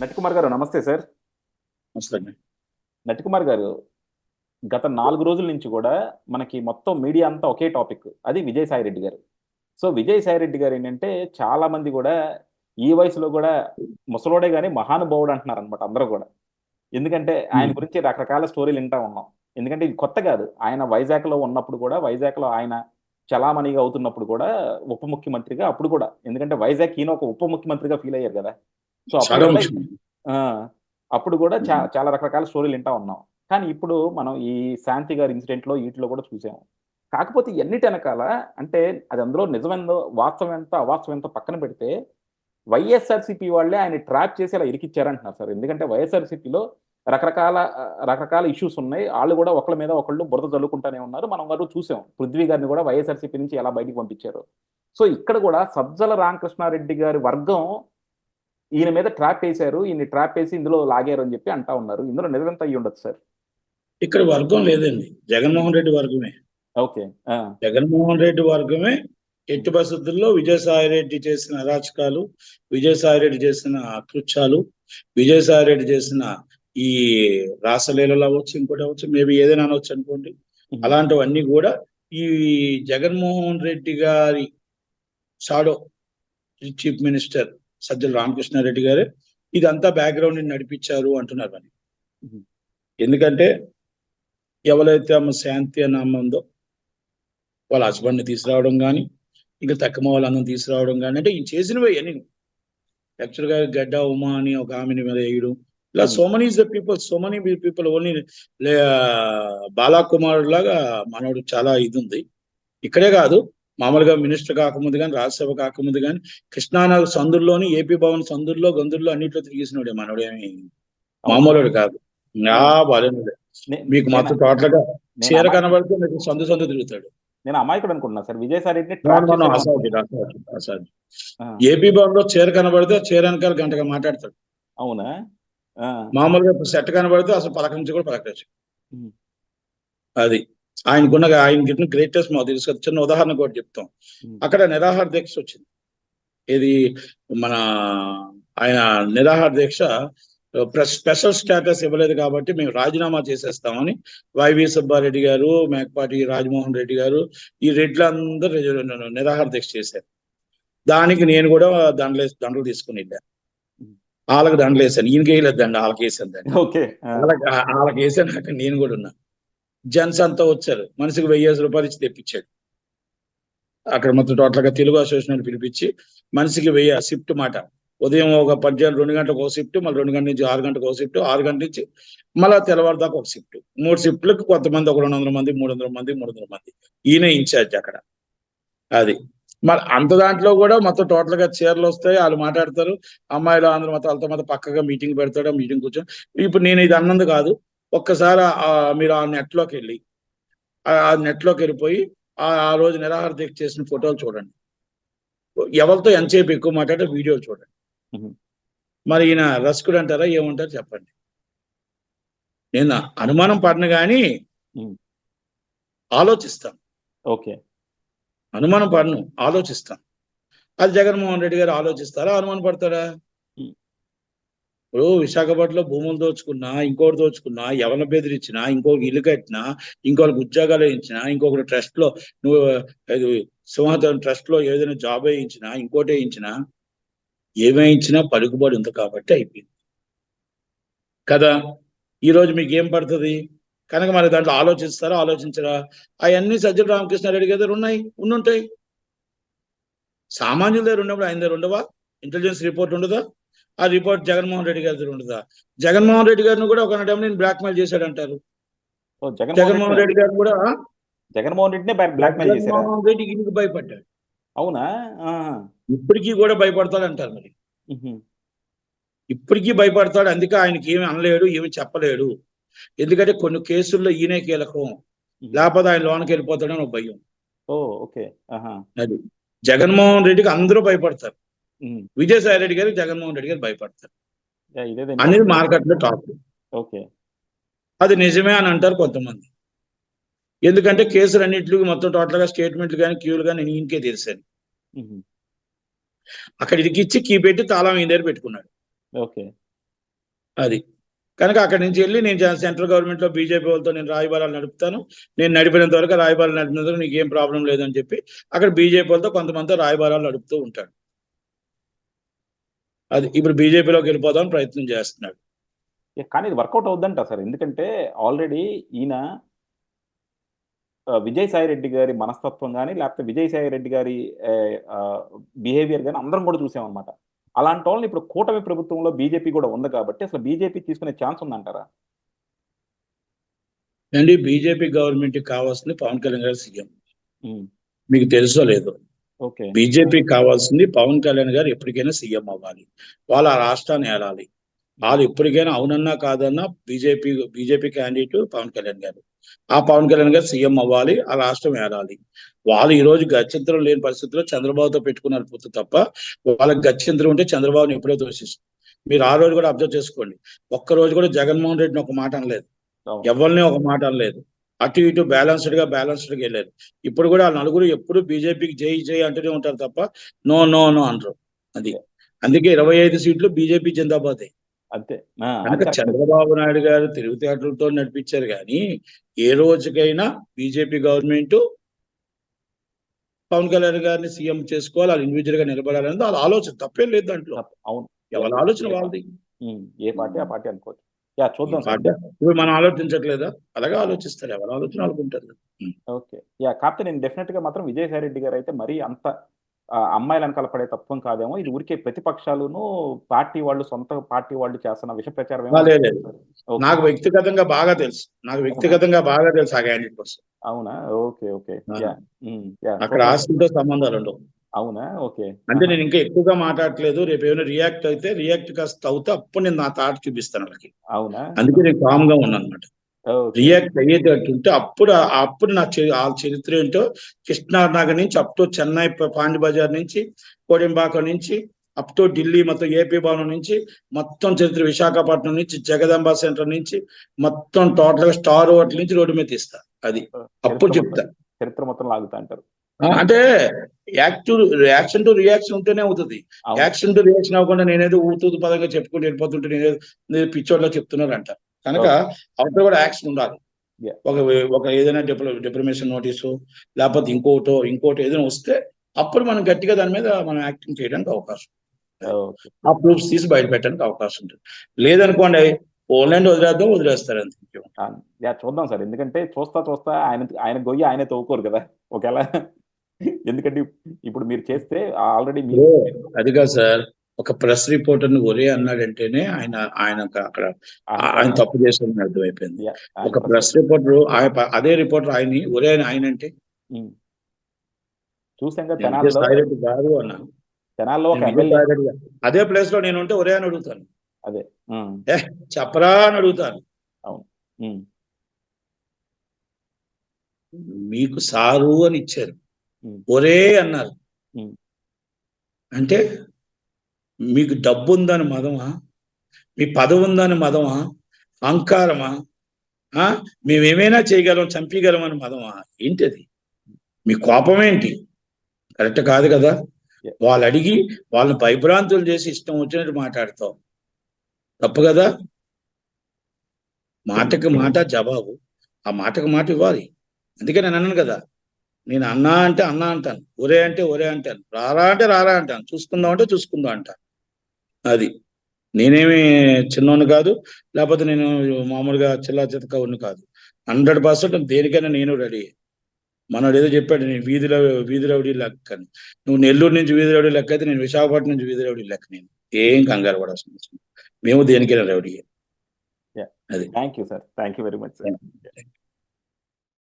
నటికుమార్ గారు నమస్తే సార్. నటికుమార్ గారు గత నాలుగు రోజుల నుంచి కూడా మనకి మొత్తం మీడియా అంతా ఒకే టాపిక్ అది విజయసాయి రెడ్డి గారు. సో విజయసాయి రెడ్డి గారు ఏంటంటే చాలా మంది కూడా ఈ వయసులో కూడా ముసలోడే కానీ మహానుభావుడు అంటున్నారు అనమాట అందరూ కూడా. ఎందుకంటే ఆయన గురించి రకరకాల స్టోరీలు వింటా ఉన్నాం. ఎందుకంటే ఇది కొత్త కాదు ఆయన వైజాగ్లో ఉన్నప్పుడు కూడా వైజాగ్లో ఆయన చలామణిగా అవుతున్నప్పుడు కూడా ఉప ముఖ్యమంత్రిగా అప్పుడు కూడా. ఎందుకంటే వైజాగ్ ఈయన ఒక ఉప ముఖ్యమంత్రిగా ఫీల్ అయ్యారు కదా. సో అప్పుడు కూడా ముఖ్యం ఆ, అప్పుడు కూడా చా చాలా రకరకాల స్టోరీలు వింటా ఉన్నాం. కానీ ఇప్పుడు మనం ఈ శాంతి గారి ఇన్సిడెంట్లో వీటిలో కూడా చూసాము కాకపోతే ఎన్నిటి వెనకాల అంటే అది అందులో నిజమెందో వాస్తవం ఎంత అవాస్తవం ఎంతో పక్కన పెడితే వైఎస్ఆర్సీపీ వాళ్ళే ఆయన ట్రాప్ చేసి అలా ఇరికిచ్చారంటున్నారు సార్. ఎందుకంటే వైఎస్ఆర్సీపీలో రకరకాల రకరకాల ఇష్యూస్ ఉన్నాయి. వాళ్ళు కూడా ఒకళ్ళ మీద ఒకళ్ళు బురద చల్లుకుంటానే ఉన్నారు. మనం గారు చూసాం. పృథ్వీ గారిని కూడా వైఎస్ఆర్సీపీ నుంచి ఎలా బయటికి పంపించారు. సో ఇక్కడ కూడా సజ్జల రామకృష్ణారెడ్డి గారి వర్గం ఈయన మీద ట్రాప్ వేశారు ఈయన ట్రాప్ వేసి ఇందులో లాగారు అని చెప్పి అంటా ఉన్నారు. ఇందులో నిజమెంత అయ్యి ఉండదు సార్. ఇక్కడ వర్గం లేదండి. జగన్మోహన్ రెడ్డి వర్గమే. ఓకే. ఆ, జగన్మోహన్ రెడ్డి వర్గమే ఎట్టి పరిస్థితుల్లో విజయసాయి రెడ్డి చేసిన అరాచకాలు విజయసాయి రెడ్డి చేసిన అకృత్యాలు విజయసాయి రెడ్డి చేసిన ఈ రాసలీలలు అవ్వచ్చు ఇంకోటి అవ్వచ్చు మేబీ ఏదైనా అనవచ్చు అనుకోండి. అలాంటివన్నీ కూడా ఈ జగన్మోహన్ రెడ్డి గారి shadow chief minister Sajjala Ramakrishnareddy గారే ఇదంతా బ్యాక్గ్రౌండ్ నడిపించారు అంటున్నారు అని. ఎందుకంటే ఎవరైతే ఆమె శాంతి అన్న అమ్మ ఉందో వాళ్ళ హస్బెండ్ని తీసుకురావడం కానీ ఇంకా తక్కువ వాళ్ళందరం తీసుకురావడం కానీ అంటే ఈ చేసినవే అని యాక్చువల్గా గడ్డ ఉమా అని ఒక ఆమెని మీద వేయడం ఇలా. So money is the people so money people only Balakumar లాగా మనోడు చాలా ఇది ఉంది ఇక్కడే కాదు మామూలుగా మినిస్టర్ కాకముందు కానీ రాజ్యసభ కాకముందు కానీ కృష్ణానగర్ సందుల్లోని ఏపీ భవన్ సందుల్లో గందుల్లో అన్నిట్లో తిరిగేసినోడే మనోడు ఏమి మామూలుడు కాదు. ఆ బాలేనుడే. మీకు మాత్రం టోటల్గా నేను చీర కనబడితే మీకు సందు సందు తిరుగుతాడు. నేను అమాయకుడు అనుకుంటున్నా సార్. విజయసాయి ఏపీ భవన్లో చీర కనబడితే చీర వెనకాల గంటగా మాట్లాడతాడు. అవునా? మామూలుగా సెట్ కనబడితే అసలు పలకరించి కూడా పలకరించు. అది. ఆయనకున్న ఆయనకి గ్రేటెస్ట్ మాకు తెలుసు. చిన్న ఉదాహరణ కూడా చెప్తాం. అక్కడ నిరాహార దీక్ష వచ్చింది. ఇది మన ఆయన నిరాహార దీక్ష స్పెషల్ స్టేటస్ ఇవ్వలేదు కాబట్టి మేము రాజీనామా చేసేస్తామని వైవి సుబ్బారెడ్డి గారు మేకపాటి రాజమోహన్ రెడ్డి గారు ఈ రెడ్లందరూ నిరాహార దీక్ష చేశారు. దానికి నేను కూడా దండలు దండలు తీసుకుని వెళ్ళాను. వాళ్ళకి దండలు వేసాను ఈయనకి వేయలేదు దండ వాళ్ళకి వేసాను ఆ, వాళ్ళకి వాళ్ళకి వేసాను అక్కడ నేను కూడా ఉన్నా. జెంట్స్ అంతా వచ్చారు. మనిషికి వెయ్యి రూపాయలు ఇచ్చి తెప్పించాడు. అక్కడ మొత్తం టోటల్గా తెలుగు అసోసియేషన్ పిలిపించి మనిషికి వెయ్యి షిఫ్ట్ మాట. ఉదయం ఒక పద్యాలు రెండు గంటలకు ఒక షిఫ్ట్ మళ్ళీ రెండు గంటల నుంచి ఆరు గంటలకు ఒక షిఫ్ట్ ఆరు గంటల నుంచి మళ్ళీ తెల్లవారు దాకా ఒక షిఫ్ట్. మూడు షిఫ్ట్లకు కొంతమంది ఒక రెండు వందల మంది మూడు వందల మంది మూడు వందల మంది. ఈయన ఇన్ఛార్జ్ అక్కడ. అది. మరి అంత దాంట్లో కూడా మొత్తం టోటల్గా చీరలు వస్తాయి వాళ్ళు మాట్లాడతారు. అమ్మాయిలు అందరూ మొత్తం వాళ్ళతో మొత్తం పక్కగా మీటింగ్ పెడతాడు మీటింగ్ కూర్చొని ఇప్పుడు నేను ఇది అన్నది కాదు. ఒక్కసారి మీరు ఆ నెట్లోకి వెళ్ళి ఆ- ఆ నెట్లోకి వెళ్ళిపోయి ఆ రోజు నిరాహార దీక్ష చేసిన ఫోటోలు చూడండి ఎవరితో ఎంతసేపు ఎక్కువ మాట్లాడే వీడియోలు చూడండి. మరి ఈయన రస్కుడు అంటారా ఏమంటారు చెప్పండి నేను అనుమానం పడిన కానీ. ఆలోచిస్తాను ఓకే అనుమానం పడను ఆలోచిస్తాను అది జగన్మోహన్ రెడ్డి గారు ఆలోచిస్తారా అనుమానం పడతారా. ఇప్పుడు విశాఖపట్నంలో భూములు దోచుకున్నా ఇంకోటి దోచుకున్నా ఎవరిని బెదిరించినా ఇంకొక ఇల్లు కట్టినా ఇంకొకరికి ఉద్యోగాలు వేయించినా ఇంకొకటి ట్రస్ట్లో నువ్వు సింహాచలం ట్రస్ట్లో ఏదైనా జాబ్ వేయించినా ఇంకోటి వేయించినా ఏమేయించినా పలుకుబడి ఉంది కాబట్టి అయిపోయింది. కదా? ఈ రోజు మీకు ఏం పడుతుంది? కనుక మరి దాంట్లో ఆలోచిస్తారా ఆలోచించరా? అవన్నీ సజ్జల రామకృష్ణారెడ్డి దగ్గర ఉన్నాయి ఉండుంటాయి. సామాన్యుల దగ్గర ఉన్నప్పుడు ఆయన దగ్గర ఉండవా? ఇంటెలిజెన్స్ రిపోర్ట్ ఉండదా? ఆ రిపోర్ట్ జగన్మోహన్ రెడ్డి గారి దగ్గర ఉండదా జగన్మోహన్ రెడ్డి గారిని కూడా ఒక టైం నేను బ్లాక్ మెయిల్ చేశాడు అంటారు జగన్మోహన్ రెడ్డి రెడ్డి గారిని కూడా జగన్మోహన్ రెడ్డినే బ్లాక్ మెయిల్ చేశారా? రెడ్డి ఇంటికి భయపడ్డాడు. అవునా. ఇప్పటికీ కూడా భయపడతాడు అంటారు మరి. ఇప్పటికీ భయపడతాడు. అందుకే ఆయనకి ఏమి అనలేడు ఏమి చెప్పలేడు. ఎందుకంటే కొన్ని కేసుల్లో ఈయనే కీలకం. లేకపోతే ఆయన లోనికి వెళ్ళిపోతాడని ఒక భయం. Oh okay. అది. జగన్మోహన్ రెడ్డికి అందరూ భయపడతారు. విజయసాయి రెడ్డి గారికి జగన్మోహన్ రెడ్డి గారు భయపడతారు. అనేది మార్కెట్లో టాక్. ఓకే. అది నిజమే అని అంటారు కొంతమంది. ఎందుకంటే కేసులు అన్నింటికి మొత్తం టోటల్గా స్టేట్మెంట్లు కానీ క్యూలు కానీ నేను ఈయనకే తెలిసాను. అక్కడ ఇరికిచ్చి కీ పెట్టి తాళం ఈయన దగ్గర పెట్టుకున్నాడు. ఓకే. అది. కనుక అక్కడి నుంచి వెళ్ళి నేను సెంట్రల్ గవర్నమెంట్లో బీజేపీ వాళ్ళతో నేను రాయబారాలు నడుపుతాను. నేను నడిపినంత వరకు రాయబారాలు నడిపినంత వరకు నీకు ఏం ప్రాబ్లం లేదని చెప్పి అక్కడ బీజేపీ వాళ్ళతో కొంతమంది రాయబారాలు నడుపుతూ ఉంటాడు. అది ఇప్పుడు బీజేపీలోకి వెళ్ళిపోదామని ప్రయత్నం చేస్తున్నాడు. కానీ ఇది వర్కౌట్ అవుద్దంట సార్. ఎందుకంటే ఆల్రెడీ ఈయన ఆ, విజయసాయి రెడ్డి గారి మనస్తత్వం కానీ లేకపోతే విజయసాయి రెడ్డి గారి బిహేవియర్ కానీ అందరం కూడా చూసామన్నమాట. అలాంటి వాళ్ళని ఇప్పుడు కూటమి ప్రభుత్వంలో బీజేపీ కూడా ఉంది కాబట్టి అసలు బీజేపీ తీసుకునే ఛాన్స్ ఉందంటారా? అండి బీజేపీ గవర్నమెంట్ కావాల్సింది పవన్ కళ్యాణ్ గారు సీఎం. ఉమ్, మీకు తెలుసో లేదో? బీజేపీ కావాల్సింది పవన్ కళ్యాణ్ గారు ఎప్పటికైనా సీఎం అవ్వాలి. వాళ్ళు ఆ రాష్ట్రాన్ని ఏలాలి. వాళ్ళు ఎప్పటికైనా అవునన్నా కాదన్నా BJP BJP candidate Pawan Kalyan garu. ఆ పవన్ కళ్యాణ్ గారు సీఎం అవ్వాలి ఆ రాష్ట్రం ఏలాలి. వాళ్ళు ఈ రోజు గత్యంతరం లేని పరిస్థితుల్లో చంద్రబాబుతో పెట్టుకున్నారు పొత్తు తప్ప వాళ్ళకి గత్యంతరం ఉంటే చంద్రబాబుని ఎప్పుడో దోషిస్తారు. మీరు ఆ రోజు కూడా అబ్జర్వ్ చేసుకోండి. ఒక్క రోజు కూడా జగన్మోహన్ రెడ్డిని ఒక మాట అనలేదు. ఎవరిని ఒక మాట అనలేదు. అటు ఇటు బ్యాలెన్స్డ్గా బ్యాలెన్స్డ్గా వెళ్ళారు. ఇప్పుడు కూడా ఆ నలుగురు ఎప్పుడు బీజేపీకి జై జై అంటూనే ఉంటారు తప్ప నో నో నో అనరు. అది. అందుకే ఇరవై ఐదు సీట్లు బీజేపీ జిందాబాద్. అంతే. చంద్రబాబు నాయుడు గారు తెలివితేటలతో నడిపించారు కానీ ఏ రోజుకైనా బీజేపీ గవర్నమెంట్ పవన్ కళ్యాణ్ గారిని సీఎం చేసుకోవాలి వాళ్ళు ఇండివిజువల్గా నిలబడాలనేది వాళ్ళ ఆలోచన. తప్పేం లేదు దాంట్లో. అవును. ఎవరి ఆలోచన వాళ్ళది. ఏ పార్టీ? ఆ పార్టీ అనుకోవచ్చు యా చూద్దాం ఇప్పుడు మనం ఆలోచించట్లేదా? అలాగే ఆలోచిస్తారు. ఎవరి ఆలోచన వాళ్ళకు ఉంటుంది. ఓకే. యా కాకపోతే నేను డెఫినెట్గా మాత్రం విజయసాయి రెడ్డి గారు అయితే మరీ అంత అమ్మాయిలు వెనకాల పడే తత్వం కాదేమో. ఇది ఊరికే ప్రతిపక్షాలును పార్టీ వాళ్ళు సొంత పార్టీ వాళ్ళు చేస్తున్న విష ప్రచారం. నాకు వ్యక్తిగతంగా బాగా తెలుసు. నాకు వ్యక్తిగతంగా బాగా తెలుసు ఆ క్యాండిడేట్ కోసం. అవునా? Okay okay. యా. అక్కడ. ఆస్తులతో సంబంధాలు ఉండవు. అవునా? ఓకే. అంటే నేను ఇంకా ఎక్కువగా మాట్లాడట్లేదు. రేపు ఏమైనా రియాక్ట్ అయితే రియాక్ట్ కాస్త అవుతే అప్పుడు నేను నా థాట్ చూపిస్తాను వాళ్ళకి. అవునా? అందుకే నేను కామ్గా ఉన్నాను అనమాట. రియాక్ట్ అయ్యేటట్టు ఉంటే అప్పుడు అప్పుడు నా ఆ చరిత్ర ఏంటో కృష్ణానగర్ నుంచి అప్ టు చెన్నై పాండి బజార్ నుంచి కోడింబాక నుంచి అప్ టు ఢిల్లీ మొత్తం ఏపీ భవనం నుంచి మొత్తం చరిత్ర విశాఖపట్నం నుంచి జగదంబ సెంటర్ నుంచి మొత్తం టోటల్ స్టార్ హోటల్ నుంచి రోడ్డు మీద తీస్తా. అది. అప్పుడు చెప్తా. చరిత్ర మొత్తం లాగుతా అంటారు. అంటే యాక్టివ్ రియాక్షన్ టు రియాక్షన్ ఉంటేనే అవుతుంది. యాక్షన్ టు రియాక్షన్ అవ్వకుండా నేనేదో ఊతూతు పదంగా చెప్పుకుంటూ వెళ్ళిపోతుంటే నేనేదో నేను పిచ్చోడ్లో చెప్తున్నారంట. కనుక అవతల కూడా యాక్షన్ ఉండాలి. ఒక ఒక ఏదైనా డిప్ల డిప్లమేషన్ నోటీసు లేకపోతే ఇంకోటో ఇంకోటో ఏదైనా వస్తే అప్పుడు మనం గట్టిగా దాని మీద మనం యాక్టింగ్ చేయడానికి అవకాశం ఆ ప్రూఫ్స్ తీసి బయట పెట్టడానికి అవకాశం ఉంటుంది. లేదనుకోండి ఓన్లైన్ వదిలేద్దాం వదిలేస్తారు అంతే చూద్దాం సార్. ఎందుకంటే చూస్తా చూస్తా ఆయన ఆయన గొయ్యి ఆయనే తవ్వుకోరు కదా. ఒకవేళ ఎందుకంటే ఇప్పుడు మీరు చేస్తే ఆల్రెడీ మీరు అది కాదు సార్. ఒక ప్రెస్ రిపోర్టర్ని ఒరే అన్నాడంటేనే ఆయన ఆయన అక్కడ ఆయన తప్పు చేసిన అర్థమైపోయింది. ఆయన ఒక ప్రెస్ రిపోర్టర్ ఆయన అదే రిపోర్టర్ ఆయన్ని ఒరే ఆయన ఆయన అంటే ఉమ్. చూసాం కదా నేను తెనాల్లో విజయసాయిరెడ్డి గారు అన్నా. తెనాల్లో ఒక నేను ఎమ్మెల్యే విజయసాయిరెడ్డి గారు. అదే ప్లేస్లో నేను ఉంటే ఒరే అని అడుగుతాను. అదే చెప్పరా అని అడుగుతాను. ఉమ్, మీకు సారు అని ఇచ్చారు. ఒరే అన్నారు. అంటే మీకు డబ్బు ఉందని మదమా? మీ పదవి ఉందని మదమా? అహంకారమా? ఆ? మేమేమైనా చేయగలం చంపగలం అని మదమా? ఏంటి అది మీ కోపం ఏంటి కరెక్ట్ కాదు కదా. వాళ్ళు అడిగి వాళ్ళని భయభ్రాంతులు చేసి ఇష్టం వచ్చినట్టు మాట్లాడతావు. తప్పు కదా? మాటకి మాట జవాబు. ఆ మాటకి మాట ఇవ్వాలి. అందుకే నేను అన్నాను కదా నేను అన్నా అంటే అన్నా అంటాను. ఒరే అంటే ఒరే అంటాను. రారా అంటే రారా అంటాను. చూసుకుందాం అంటే చూసుకుందాం అంటాను. అది. నేనేమి చిన్నోని కాదు లేకపోతే నేను మామూలుగా చిల్లా చితకవుని కాదు. హండ్రెడ్ పర్సెంట్ దేనికైనా నేను రెడీ. మనోడు ఏదో చెప్పాడు నేను వీధిలో వీధి రౌడీ లెక్క నువ్వు నెల్లూరు నుంచి వీధి రౌడీ లెక్క అయితే నేను విశాఖపట్నం నుంచి వీధి రౌడీ లెక్క నేను. ఏం కంగారు పడాల్సిన. మేము దేనికైనా rowdy thank you sir. Thank you very much sir.